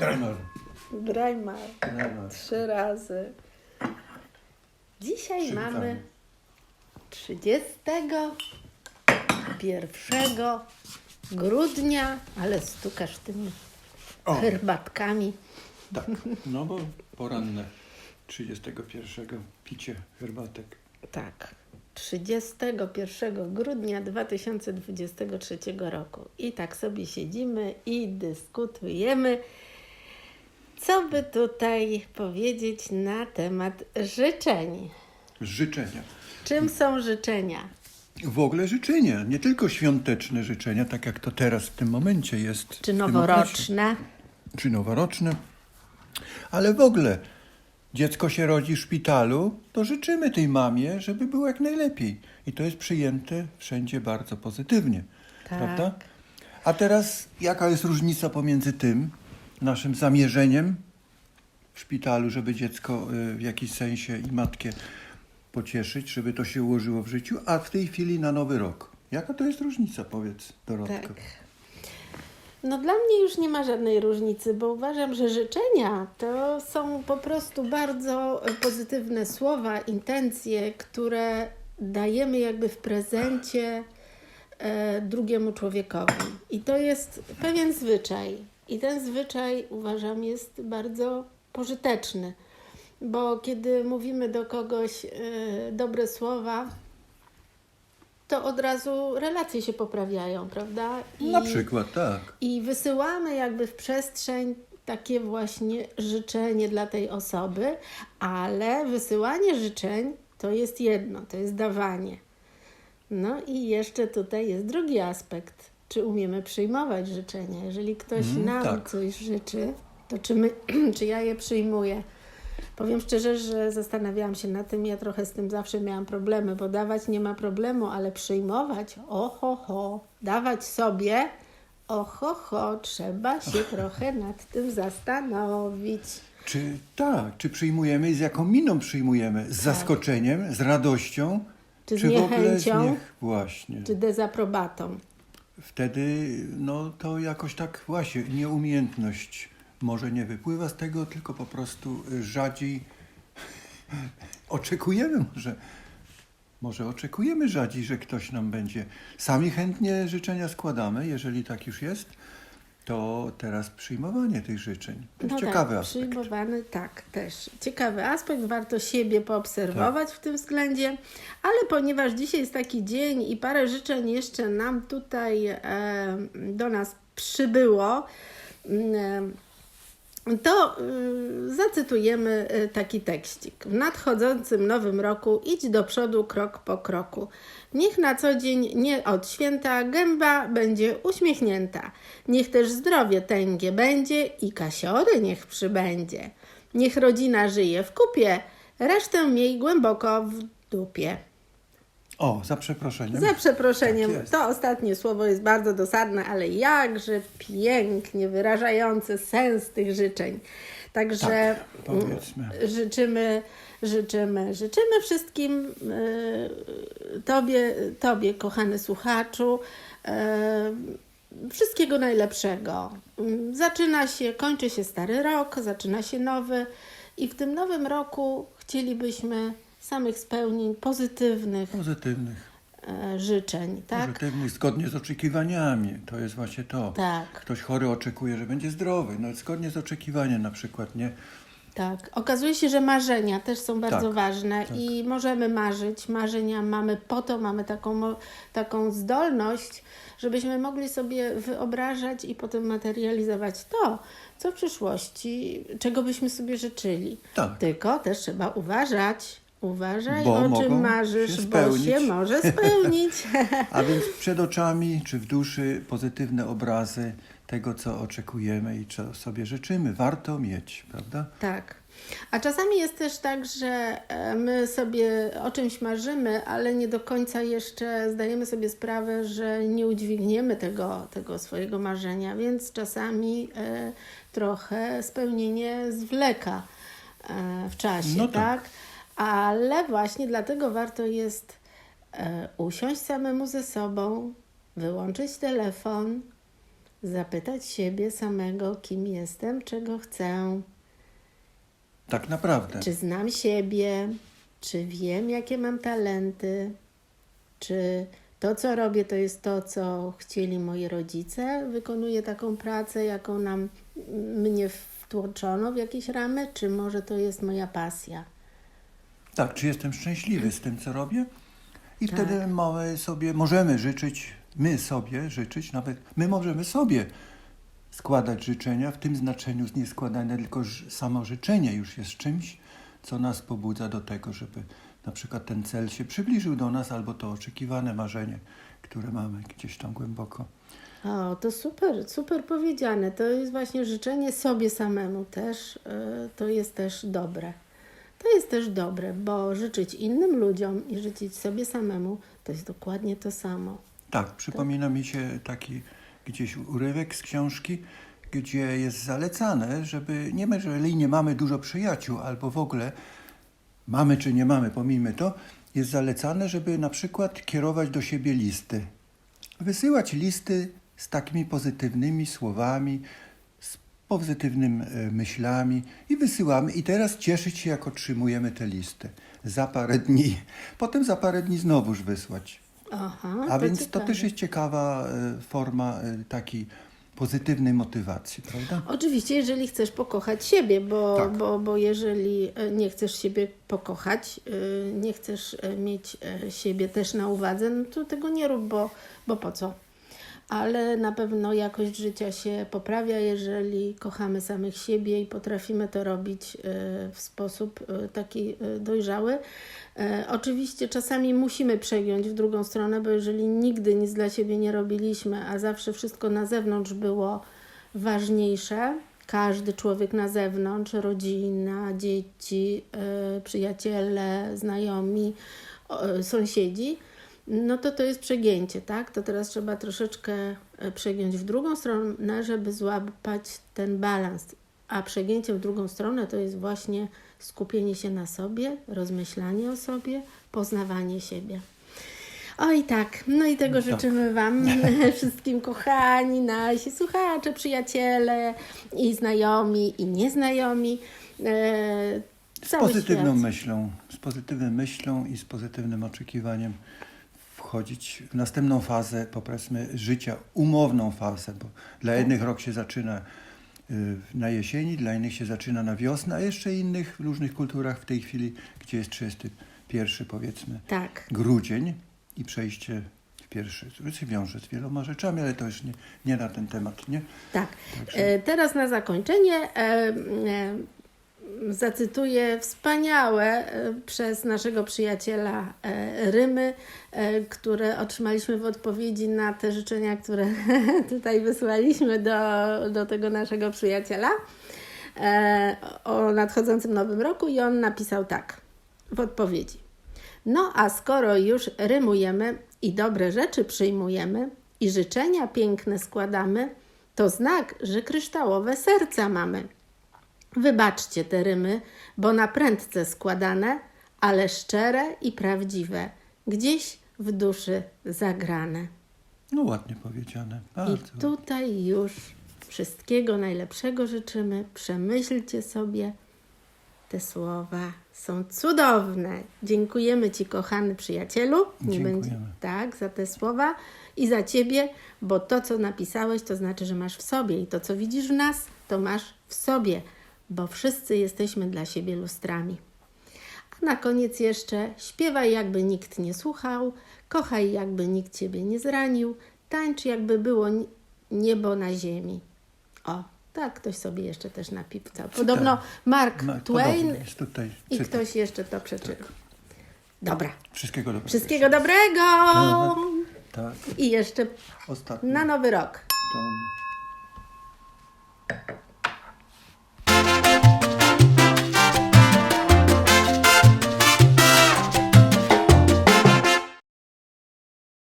Dreimal. Dreimal. Trzy razy. Dzisiaj Przywitamy. mamy 31 grudnia, ale stukasz tymi O, herbatkami. tak. No bo poranne 31 picie herbatek. Tak. 31 grudnia 2023 roku. I tak sobie siedzimy i dyskutujemy, co by tutaj powiedzieć na temat życzeń. Życzenia. Czym są życzenia? W ogóle życzenia, nie tylko świąteczne życzenia, tak jak to teraz w tym momencie jest. Czy noworoczne? Czy noworoczne. Ale w ogóle dziecko się rodzi w szpitalu, to życzymy tej mamie, żeby było jak najlepiej. I to jest przyjęte wszędzie bardzo pozytywnie. Tak. Prawda? A teraz jaka jest różnica pomiędzy tym naszym zamierzeniem w szpitalu, żeby dziecko y, w jakiś sensie i matkę pocieszyć, żeby to się ułożyło w życiu, a w tej chwili na nowy rok? Jaka to jest różnica, powiedz Dorotko? Tak. No dla mnie już nie ma żadnej różnicy, bo uważam, że życzenia to są po prostu bardzo pozytywne słowa, intencje, które dajemy jakby w prezencie e, drugiemu człowiekowi. I to jest pewien zwyczaj. I ten zwyczaj uważam jest bardzo pożyteczny, bo kiedy mówimy do kogoś e, dobre słowa, to od razu relacje się poprawiają, prawda? Na przykład, tak. I wysyłamy jakby w przestrzeń takie właśnie życzenie dla tej osoby, ale wysyłanie życzeń to jest jedno, to jest dawanie. No i jeszcze tutaj jest drugi aspekt. Czy umiemy przyjmować życzenia? Jeżeli ktoś Mm, nam tak. coś życzy, to czy, my, czy ja je przyjmuję? Powiem szczerze, że zastanawiałam się nad tym, ja trochę z tym zawsze miałam problemy, bo dawać nie ma problemu, ale przyjmować, oho, ho, dawać sobie, oho, ho, trzeba się trochę nad tym zastanowić. Czy tak, czy przyjmujemy i z jaką miną przyjmujemy? Z zaskoczeniem, z radością? Tak. Czy ogóle z niechęcią? niech... Właśnie. Czy dezaprobatą? Wtedy, no to jakoś tak właśnie, nieumiejętność może nie wypływa z tego, tylko po prostu y, rzadziej oczekujemy może. Może oczekujemy rzadziej, że ktoś nam będzie. Sami chętnie życzenia składamy, jeżeli tak już jest, to teraz przyjmowanie tych życzeń. To jest ciekawy tak, aspekt. Przyjmowany, tak, też. Ciekawy aspekt, warto siebie poobserwować Tak. w tym względzie, ale ponieważ dzisiaj jest taki dzień i parę życzeń jeszcze nam tutaj e, do nas przybyło, mm, to y, zacytujemy y, taki tekścik. W nadchodzącym nowym roku idź do przodu krok po kroku. Niech na co dzień nie od święta gęba będzie uśmiechnięta. Niech też zdrowie tęgie będzie i kasiory niech przybędzie. Niech rodzina żyje w kupie, resztę miej głęboko w dupie. O, za przeproszeniem. Za przeproszeniem, Tak to ostatnie słowo jest bardzo dosadne, ale jakże pięknie wyrażające sens tych życzeń. Także Tak, mm, życzymy, życzymy, życzymy wszystkim y, tobie, tobie, kochany słuchaczu, y, wszystkiego najlepszego. Zaczyna się, kończy się stary rok, zaczyna się nowy i w tym nowym roku chcielibyśmy samych spełnień pozytywnych, Pozytywnych. e, życzeń, tak? Pozytywnych, zgodnie z oczekiwaniami. To jest właśnie to. Tak. Ktoś chory oczekuje, że będzie zdrowy. No zgodnie z oczekiwaniem na przykład, nie? Tak. Okazuje się, że marzenia też są bardzo Tak, ważne tak. i możemy marzyć. Marzenia mamy po to, mamy taką, taką zdolność, żebyśmy mogli sobie wyobrażać i potem materializować to, co w przyszłości, czego byśmy sobie życzyli. Tak. Tylko też trzeba uważać. Uważaj, Bo o czym marzysz, się bo się może spełnić. A więc przed oczami czy w duszy pozytywne obrazy tego, co oczekujemy i co sobie życzymy. Warto mieć, prawda? Tak. A czasami jest też tak, że e, my sobie o czymś marzymy, ale nie do końca jeszcze zdajemy sobie sprawę, że nie udźwigniemy tego, tego swojego marzenia, więc czasami e, trochę spełnienie zwleka e, w czasie, No tak. tak. Ale właśnie dlatego warto jest e, usiąść samemu ze sobą, wyłączyć telefon, zapytać siebie samego, kim jestem, czego chcę, Tak naprawdę. czy znam siebie, czy wiem, jakie mam talenty, czy to, co robię, to jest to, co chcieli moi rodzice, wykonuję taką pracę, jaką nam mnie wtłoczono w jakieś ramy, czy może to jest moja pasja. Tak, czy jestem szczęśliwy z tym, co robię? I Tak. wtedy mamy sobie, możemy życzyć, my sobie życzyć, nawet my możemy sobie składać życzenia w tym znaczeniu nie składania, tylko samo życzenie już jest czymś, co nas pobudza do tego, żeby na przykład ten cel się przybliżył do nas, albo to oczekiwane marzenie, które mamy gdzieś tam głęboko. O, to super, super powiedziane. To jest właśnie życzenie sobie samemu też, y, to jest też dobre. To jest też dobre, bo życzyć innym ludziom i życzyć sobie samemu to jest dokładnie to samo. Tak, przypomina mi się taki gdzieś urywek z książki, gdzie jest zalecane, żeby nie jeżeli nie mamy dużo przyjaciół, albo w ogóle mamy czy nie mamy, pomijmy to, jest zalecane, żeby na przykład kierować do siebie listy. Wysyłać listy z takimi pozytywnymi słowami, pozytywnymi e, myślami i wysyłamy. I teraz cieszyć się, jak otrzymujemy te listy. Za parę dni. Potem za parę dni znowuż wysłać. Aha, A więc to ciekawe. też jest ciekawa e, forma e, takiej pozytywnej motywacji, prawda? Oczywiście, jeżeli chcesz pokochać siebie, bo, Tak. bo, bo jeżeli nie chcesz siebie pokochać, nie chcesz mieć siebie też na uwadze, no to tego nie rób, bo, bo po co? Ale na pewno jakość życia się poprawia, jeżeli kochamy samych siebie i potrafimy to robić e, w sposób e, taki e, dojrzały. Oczywiście czasami musimy przegiąć w drugą stronę, bo jeżeli nigdy nic dla siebie nie robiliśmy, a zawsze wszystko na zewnątrz było ważniejsze, każdy człowiek na zewnątrz, rodzina, dzieci, przyjaciele, znajomi, sąsiedzi, no to to jest przegięcie, tak? To teraz trzeba troszeczkę e, przegiąć w drugą stronę, żeby złapać ten balans. A przegięcie w drugą stronę to jest właśnie skupienie się na sobie, rozmyślanie o sobie, poznawanie siebie. Oj tak, no i tego Tak. życzymy Wam wszystkim kochani, nasi słuchacze, przyjaciele i znajomi i nieznajomi. E, Z pozytywną świat. myślą, z pozytywną myślą i z pozytywnym oczekiwaniem wchodzić w następną fazę, powiedzmy, życia, umowną fazę, bo dla jednych rok się zaczyna y, na jesieni, dla innych się zaczyna na wiosnę, a jeszcze innych w różnych kulturach w tej chwili, gdzie jest 31 powiedzmy Tak. grudzień i przejście w pierwszy, który się wiąże z wieloma rzeczami, ale to już nie, nie na ten temat, nie? Tak. Także- E, teraz na zakończenie e, e, zacytuję wspaniałe e, przez naszego przyjaciela e, rymy, e, które otrzymaliśmy w odpowiedzi na te życzenia, które tutaj wysłaliśmy do, do tego naszego przyjaciela o nadchodzącym nowym roku i on napisał tak w odpowiedzi. No a skoro już rymujemy i dobre rzeczy przyjmujemy i życzenia piękne składamy, to znak, że kryształowe serca mamy. Wybaczcie te rymy, bo na prędce składane, ale szczere i prawdziwe, gdzieś w duszy zagrane. No ładnie powiedziane, I bardzo. tutaj już wszystkiego najlepszego życzymy. Przemyślcie sobie te słowa. Są cudowne. Dziękujemy Ci, kochany przyjacielu. Nie Dziękujemy. będzie tak za te słowa i za Ciebie, bo to, co napisałeś, to znaczy, że masz w sobie i to, co widzisz w nas, to masz w sobie, bo wszyscy jesteśmy dla siebie lustrami. A na koniec jeszcze śpiewaj, jakby nikt nie słuchał, kochaj, jakby nikt ciebie nie zranił, tańcz, jakby było ni- niebo na ziemi. O, tak ktoś sobie jeszcze też napisał. Podobno Mark No, Twain i ktoś jeszcze to przeczytał. Dobra. Wszystkiego dobrego. Wszystkiego dobrego! Tak, I jeszcze na nowy rok. To